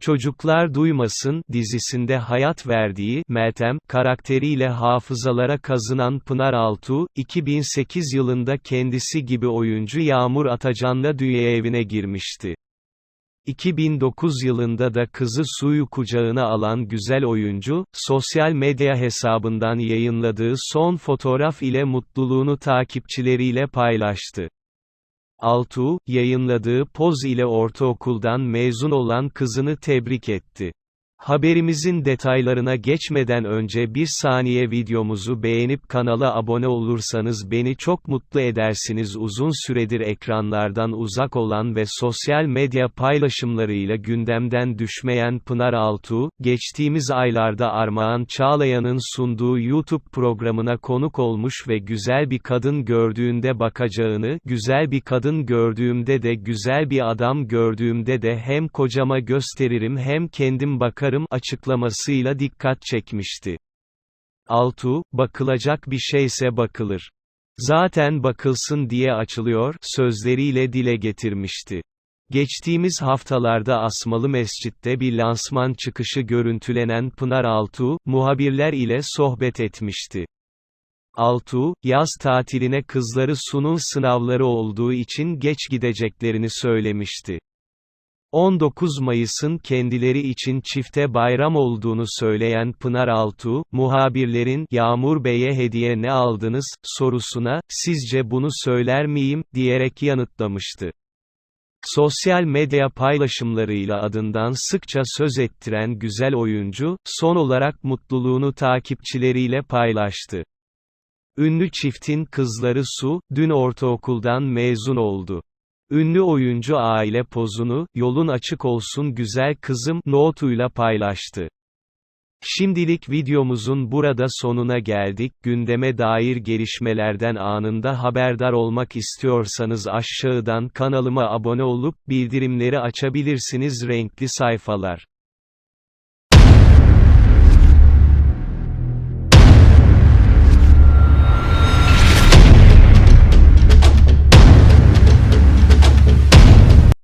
Çocuklar Duymasın dizisinde hayat verdiği Meltem karakteriyle hafızalara kazınan Pınar Altuğ, 2008 yılında kendisi gibi oyuncu Yağmur Atacan'la dünya evine girmişti. 2009 yılında da kızı Su'yu kucağına alan güzel oyuncu, sosyal medya hesabından yayınladığı son fotoğraf ile mutluluğunu takipçileriyle paylaştı. Altuğ, yayınladığı poz ile ortaokuldan mezun olan kızını tebrik etti. Haberimizin detaylarına geçmeden önce bir saniye videomuzu beğenip kanala abone olursanız beni çok mutlu edersiniz. Uzun süredir ekranlardan uzak olan ve sosyal medya paylaşımlarıyla gündemden düşmeyen Pınar Altuğ, geçtiğimiz aylarda Armağan Çağlayan'ın sunduğu YouTube programına konuk olmuş ve güzel bir kadın gördüğünde bakacağını, güzel bir kadın gördüğümde de güzel bir adam gördüğümde de hem kocama gösteririm hem kendim bakarım açıklamasıyla dikkat çekmişti. Altuğ, bakılacak bir şeyse bakılır. Zaten bakılsın diye açılıyor, sözleriyle dile getirmişti. Geçtiğimiz haftalarda Asmalı Mescid'de bir lansman çıkışı görüntülenen Pınar Altuğ, muhabirler ile sohbet etmişti. Altuğ, yaz tatiline kızları Su'nun sınavları olduğu için geç gideceklerini söylemişti. 19 Mayıs'ın kendileri için çifte bayram olduğunu söyleyen Pınar Altuğ, muhabirlerin, Yağmur Bey'e hediye ne aldınız, sorusuna, sizce bunu söyler miyim, diyerek yanıtlamıştı. Sosyal medya paylaşımlarıyla adından sıkça söz ettiren güzel oyuncu, son olarak mutluluğunu takipçileriyle paylaştı. Ünlü çiftin kızları Su, dün ortaokuldan mezun oldu. Ünlü oyuncu aile pozunu, yolun açık olsun güzel kızım, notuyla paylaştı. Şimdilik videomuzun burada sonuna geldik. Gündeme dair gelişmelerden anında haberdar olmak istiyorsanız aşağıdan kanalıma abone olup bildirimleri açabilirsiniz renkli sayfalar.